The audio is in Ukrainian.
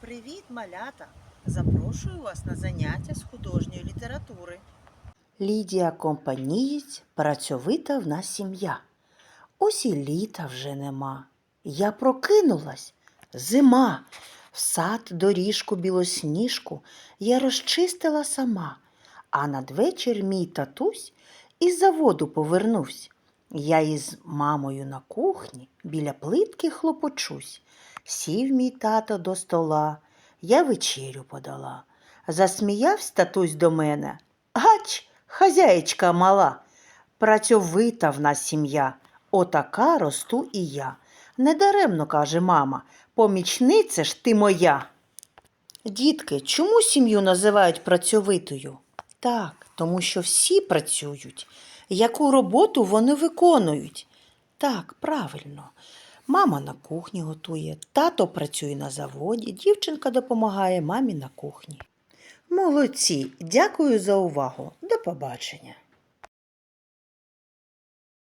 Привіт, малята! Запрошую вас на заняття з художньої літератури. Лідія Компанієць працьовита в нас сім'я. Ось і літа вже нема. Я прокинулась. Зима. В сад доріжку білосніжку я розчистила сама, а надвечір мій татусь із заводу повернувсь. Я із мамою на кухні біля плитки хлопочусь. Сів мій тато до стола, я вечерю подала. Засміявсь татусь до мене. Гач, хазяєчка мала. Працьовита в нас сім'я, отака росту і я. Недаремно, каже мама, помічниця ж ти моя. Дітки, чому сім'ю називають працьовитою? Так, тому що всі працюють. Яку роботу вони виконують? Так, правильно. Мама на кухні готує, тато працює на заводі, дівчинка допомагає мамі на кухні. Молодці, дякую за увагу. До побачення.